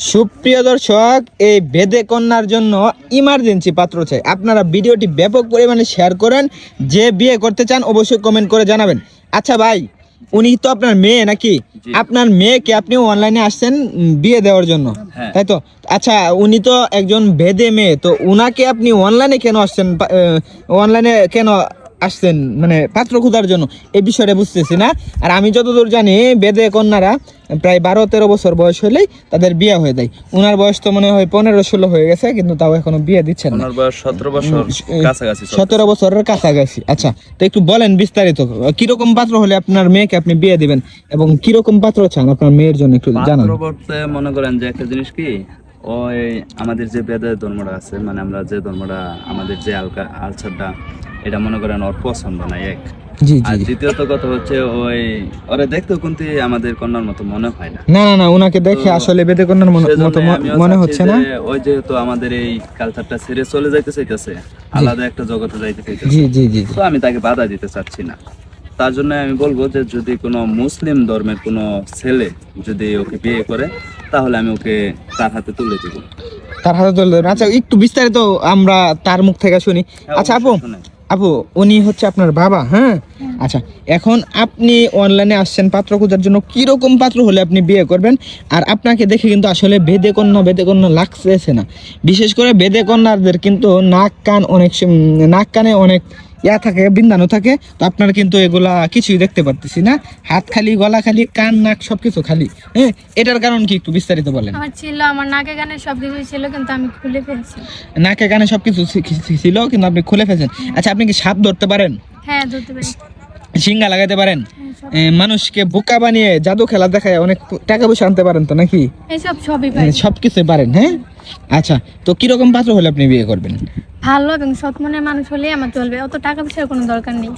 সুপ্রিয় দর্শক এই বেদে কন্যার জন্য ইমার্জেন্সি পাত্র চাই। আপনারা ভিডিওটি ব্যাপক পরিমাণে শেয়ার করেন যে বিয়ে করতে চান অবশ্যই কমেন্ট করে জানাবেন। আচ্ছা ভাই উনি তো আপনার মেয়ে নাকি? আপনার মেয়েকে আপনি অনলাইনে আসছেন বিয়ে দেওয়ার জন্য হ্যাঁ। তাই তো? আচ্ছা উনি তো একজন ভেদে মেয়ে তো উনাকে আপনি অনলাইনে কেন আসছেন অনলাইনে কেন আসছেন মানে পাত্র খোঁজার জন্য। এই বিষয়টা বুঝতেছি না। আর আমি যতদূর জানি বেদে কন্যারা প্রায় বারো তেরো বছর বয়স হলেই তাদের বিয়ে হয়ে যায়। উনার বয়স তো মনে হয় পনেরো ষোলো হয়ে গেছে কিন্তু তাও এখনও বিয়ে দিচ্ছেন না। সতেরো বছর সতেরো বছরের কাছাকাছি। আচ্ছা তো একটু বলেন বিস্তারিত। কীরকম পাত্র হলে আপনার মেয়েকে আপনি বিয়ে দিবেন? এবং কীরকম পাত্র চান আপনার মেয়ের জন্য একটু জানান। মনে করেন যে একটা জিনিস কি ওই আমাদের যে বেদের ধর্মটা আছে মানে আমরা যে ধর্মটা আমাদের যে আলকা আলসারটা এটা মনে করেন ওর পছন্দ নাই এক আর জি জি। দ্বিতীয়ত কথা হচ্ছে ওই ওরা দেখতেও কিন্তু আমাদের কন্যার মতো মনে হয় না না না না ওনাকে দেখে আসলে বেদে কন্যার মতো মনে হচ্ছে না ওই যেহেতু আমাদের এই কালচারটা ছেড়ে চলে যাইতে চাইতেছে আলাদা একটা জগতে যাইতে চাইতেছে জি জি জি জি। তো আমি তাকে বাধা দিতে চাচ্ছি না তার জন্য আমি বলব যে যদি কোনো মুসলিম ধর্মের কোনো ছেলে যদি ওকে বিয়ে করে তাহলে আমি ওকে তার হাতে তুলে দিব তার হাতে তুলে দেবেন। আচ্ছা একটু বিস্তারিত আমরা তার মুখ থেকে শুনি আচ্ছা আপু। আপু উনি হচ্ছে আপনার বাবা হ্যাঁ? আচ্ছা এখন আপনি অনলাইনে আসছেন পাত্র খোঁজার জন্য কীরকম পাত্র হলে আপনি বিয়ে করবেন? আর আপনাকে দেখে কিন্তু আসলে বেদে কন্যা বেদে কন্যা লাগতেছে না। বিশেষ করে বেদে কন্যাদের কিন্তু নাক কান অনেক নাক কানে অনেক ইয়া থাকে বিন্দানো থাকে তো আপনার কিন্তু এগুলা কিছুই দেখতে পারতেছি না। হাত খালি গলা খালি কান নাক সবকিছু খালি। হ্যাঁ এটার কারণ কি একটু বিস্তারিত বলেন? আমার ছিল আমার নাকে গানে সব কিছু ছিল কিন্তু আমি খুলে ফেলছি। নাকে কানে সবকিছু ছিল কিন্তু আপনি খুলে ফেলছেন। আচ্ছা আপনি কি সাপ ধরতে পারেন? হ্যাঁ ধরতে পারি। সিঙ্গা লাগাতে পারেন? হ্যাঁ, মানুষকে বোকা বানিয়ে জাদু খেলা দেখায় অনেক টাকা পয়সা আনতে পারেন তো নাকি? সব কিছু পারেন হ্যাঁ? আচ্ছা তো কীরকম পাত্র হলে আপনি বিয়ে করবেন? ভালো এবং সৎ মনের মানুষ হলে আমার চলবে। অত টাকা পয়সার কোনো দরকার নেই।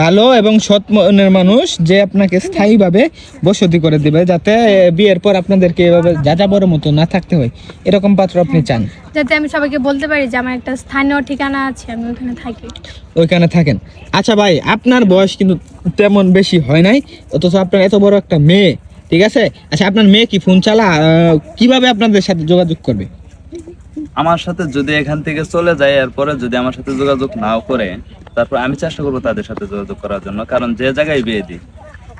ভালো এবং সৎ মনের মানুষ যে আপনাকে স্থায়ীভাবে বসতি করে দিবে যাতে বিয়ের পর আপনাদেরকে এভাবে যাযাবর মতো না থাকতে হয়। এরকম পাত্র আপনি চান? যাতে আমি সবাইকে বলতে পারি যে আমার একটা স্থানীয় ঠিকানা আছে আমি ওখানে থাকি। ওইখানে থাকেন। আচ্ছা ভাই আপনার বয়স কিন্তু তেমন বেশি হয় নাই অথচ আপনার এত বড় একটা মেয়ে ঠিক আছে? আচ্ছা আপনার মেয়ে কি ফোন চালা কীভাবে আপনাদের সাথে যোগাযোগ করবে? আমার সাথে যদি এখান থেকে চলে যায় এরপরে যদি আমার সাথে যোগাযোগ নাও করে তারপর আমি চেষ্টা করব তাদের সাথে যোগাযোগ করার জন্য কারণ যে জায়গায় বিয়ে দিই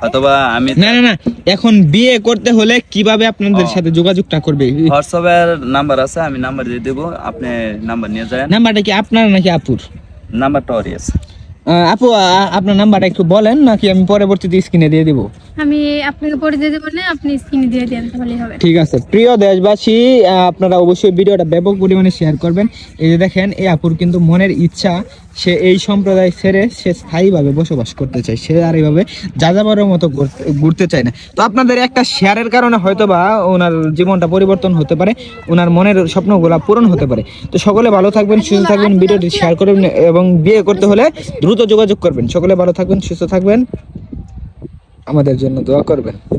অথবা আমি না না না এখন বিয়ে করতে হলে কীভাবে আপনাদের সাথে যোগাযোগটা করবে? হোয়াটসঅ্যাপের নাম্বার আছে আমি নাম্বার দিয়ে দেবো আপনি নাম্বার নিয়ে যান। নাম্বারটা কি আপনার নাকি আপুর? নাম্বারটা ওরই আছে। আপু আপনার নাম্বারটা একটু বলেন নাকি আমি পরবর্তীতে স্ক্রিনে দিয়ে দিব? আমি আপনাকে পরে দিয়ে দেব না আপনি স্ক্রিনে দিয়ে দেন তাহলেই হবে। ঠিক আছে। প্রিয় দেশবাসী আপনারা অবশ্যই ভিডিওটা ব্যাপক পরিমাণে শেয়ার করবেন। এই যে দেখেন এই আপুর কিন্তু মনের ইচ্ছা সে এই সম্প্রদায় ছেড়ে সে স্থায়ীভাবে বসবাস করতে চায়। সে আর এইভাবে যাযাবরের মতো ঘুরতে- ঘুরতে চায় না। তো আপনাদের একটা শেয়ারের কারণে হয়তো বা ওনার জীবনটা পরিবর্তন হতে পারে, ওনার মনের স্বপ্নগুলা পূরণ হতে পারে। তো সকলে ভালো থাকবেন, সুস্থ থাকবেন, ভিডিওটি শেয়ার করবেন এবং বিয়ে করতে হলে দ্রুত যোগাযোগ করবেন। সকলে ভালো থাকবেন, সুস্থ থাকবেন। আমাদের জন্য দোয়া করবেন।